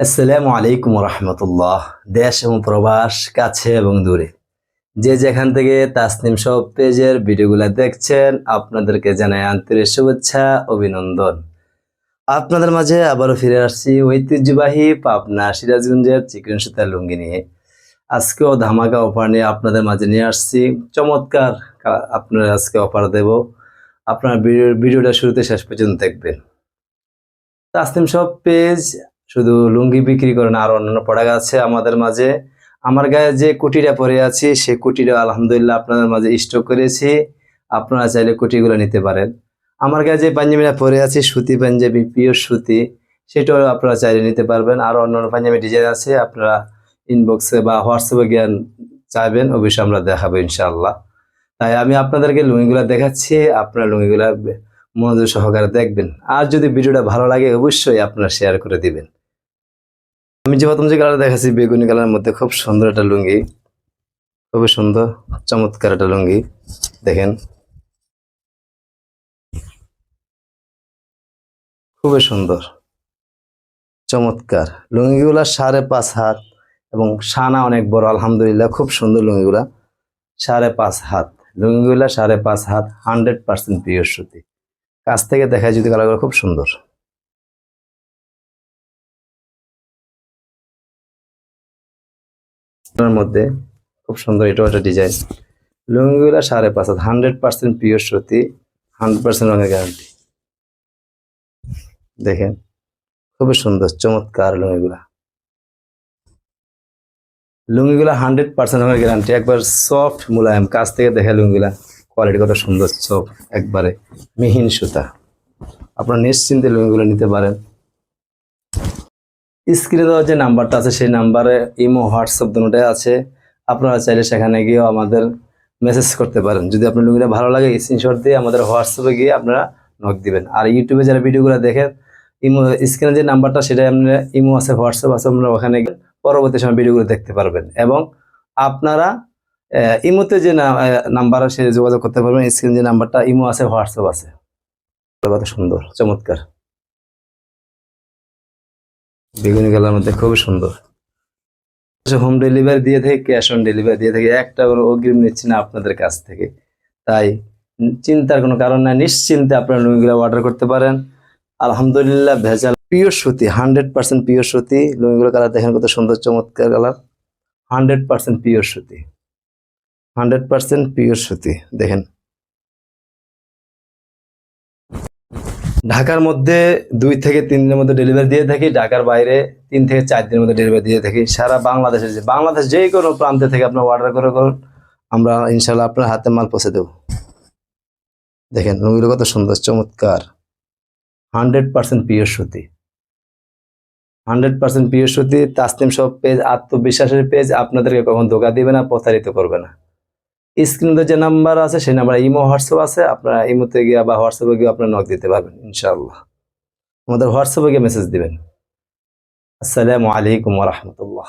আসসালামু আলাইকুম রহমতুল্লাহ দেশ এবং প্রবাস, কাছে এবং দূরে। যে যেখান থেকে তাসনিম সব পেজের ভিডিওগুলো দেখছেন, আপনাদেরকে জানাই আন্তরিক শুভেচ্ছা, অভিনন্দন। আপনাদের মাঝে আবারও ফিরে আসছি ঐতিহ্যবাহী পাবনা সিরাজগঞ্জের চিকেন সুতার লুঙ্গি নিয়ে। আজকেও ধামাকা অফার নিয়ে আপনাদের মাঝে নিয়ে আসছি। চমৎকার আপনারা আজকে অফার দেব। আপনার ভিডিও, ভিডিওটা শুরুতে শেষ পর্যন্ত দেখবেন। তাসনিম সব পেজ শুধু লুঙ্গি বিক্রি করে না আরও অন্যান্য প্রোডাক্ট আছে আমাদের মাঝে। আমার গায়ে যে কুটিটা পরে আছি, সে কুটিটা আলহামদুলিল্লাহ আপনাদের মাঝে স্টক করেছি। আপনারা চাইলে কুটিগুলো নিতে পারেন। আমার গায়ে যে পাঞ্জাবিটা পরে আছে, সুতি পাঞ্জাবি পিওর সুতি, সেটাও আপনারা চাইলে নিতে পারবেন। আরও অন্যান্য পাঞ্জাবি ডিজাইন আছে, আপনারা ইনবক্সে বা হোয়াটসঅ্যাপে জ্ঞান চাইবেন, অবশ্যই আমরা দেখাবো ইনশাআল্লাহ। তাই আমি আপনাদেরকে লুঙ্গিগুলো দেখাচ্ছি, আপনারা লুঙ্গিগুলো মনোযোগ সহকারে দেখবেন। আর যদি ভিডিওটা ভালো লাগে, অবশ্যই আপনারা শেয়ার করে দিবেন। আমি যে প্রথম যে কালার দেখাচ্ছি, বেগুনি কালারের মধ্যে খুব সুন্দর একটা লুঙ্গি। খুবই সুন্দর, চমৎকার একটা লুঙ্গি। দেখেন। খুবই সুন্দর। চমৎকার। লুঙ্গিগুলা সাড়ে পাঁচ হাত এবং সানা অনেক বড়, আলহামদুলিল্লাহ, খুব সুন্দর লুঙ্গিগুলা। সাড়ে পাঁচ হাত। লুঙ্গিগুলা সাড়ে পাঁচ হাত, হান্ড্রেড পার্সেন্ট পিওর সুতি। কাছ থেকে দেখা যদি কালারগুলো খুব সুন্দর। মধ্যে খুব সুন্দর এটাও একটা ডিজাইন লুঙ্গিগুলা সাড়ে পাঁচ হান্ড্রেড পার্সেন্ট পিওর সুতি হান্ড্রেড পার্সেন্ট রঙের গ্যারান্টি দেখেন, খুবই সুন্দর, চমৎকার লুঙ্গিগুলা। লুঙ্গিগুলা হান্ড্রেড পার্সেন্ট রঙের গ্যারান্টি একবার সফট মুলায়ম, কাছ থেকে দেখে লুঙ্গিগুলা কোয়ালিটি কত সুন্দর সফট একবারে মিহিন সুতা। আপনারা নিশ্চিন্তে লুঙ্গিগুলো নিতে পারেন। স্ক্রিনে দেওয়া যে নাম্বারটা আছে, সেই নাম্বারে ইমো, হোয়াটসঅ্যাপ দুটোটাই আছে। আপনারা চাইলে সেখানে গিয়েও আমাদের মেসেজ করতে পারেন। যদি আপনার লুঙ্গিটা ভালো লাগে স্ক্রিনশট দিয়ে আমাদের হোয়াটসঅ্যাপে গিয়ে আপনারা নক দিবেন। আর ইউটিউবে যারা ভিডিওগুলো দেখেন ইমো, স্ক্রিনে যে নাম্বারটা সেটাই আপনারা ইমো আছে, হোয়াটসঅ্যাপ আছে, আপনারা ওখানে গিয়ে পরবর্তী সময় ভিডিওগুলো দেখতে পারবেন। এবং আপনারা ইমোতে যে নাম্বার সে যোগাযোগ করতে পারবেন। স্ক্রিন যে নাম্বারটা, ইমো আছে, হোয়াটসঅ্যাপ আছে। কত সুন্দর, চমৎকার। বেগুনি কালার মধ্যে খুবই সুন্দর। হোম ডেলিভারি দিয়ে থেকে ক্যাশ অন ডেলিভারি দিয়ে থেকে একটা কোনো অগ্রিম নিচ্ছি না আপনাদের কাছ থেকে। তাই চিন্তার কোনো কারণ নাই, নিশ্চিন্তে আপনারা লুঙ্গিগুলো অর্ডার করতে পারেন। আলহামদুলিল্লাহ ভেজাল। পিওর সুতি হান্ড্রেড পার্সেন্ট পিওর সুতি। লুঙ্গিগুলো কালার দেখেন কত সুন্দর, চমৎকার কালার হান্ড্রেড পার্সেন্ট পিওর সুতি। হান্ড্রেড পার্সেন্ট পিওর সুতি, দেখেন। ঢাকার মধ্যে দুই থেকে তিন দিনের মধ্যে ডেলিভারি দিয়ে থাকি, ঢাকার বাইরে তিন থেকে চার দিনের মধ্যে ডেলিভারি দিয়ে থাকি। সারা বাংলাদেশের যে বাংলাদেশ যে কোনো প্রান্তে থেকে আপনার অর্ডার করে করুন, আমরা ইনশাল্লাহ আপনার হাতে মাল পৌঁছে দেবো। দেখেন লুঙ্গিগুলো কত সুন্দর, চমৎকার। হান্ড্রেড পার্সেন্ট পিওর সুতি। হান্ড্রেড পার্সেন্ট পিওর সুতি, তাসনিম সব পেজ আত্মবিশ্বাসের পেজ আপনাদেরকে কখন ধোকা দিবে না, প্রতারিত করবে না। স্ক্রিনে যে নাম্বার আছে, সেই নাম্বার ইমো, হোয়াটসঅ্যাপ আছে। আপনারা ইমোতে গিয়ে বা হোয়াটসঅ্যাপে গিয়ে আপনারা নক দিতে পারবেন, ইনশাআল্লাহ। আমাদের হোয়াটসঅ্যাপে গিয়ে মেসেজ দিবেন। আসসালামু আলাইকুম রহমতুল্লাহ।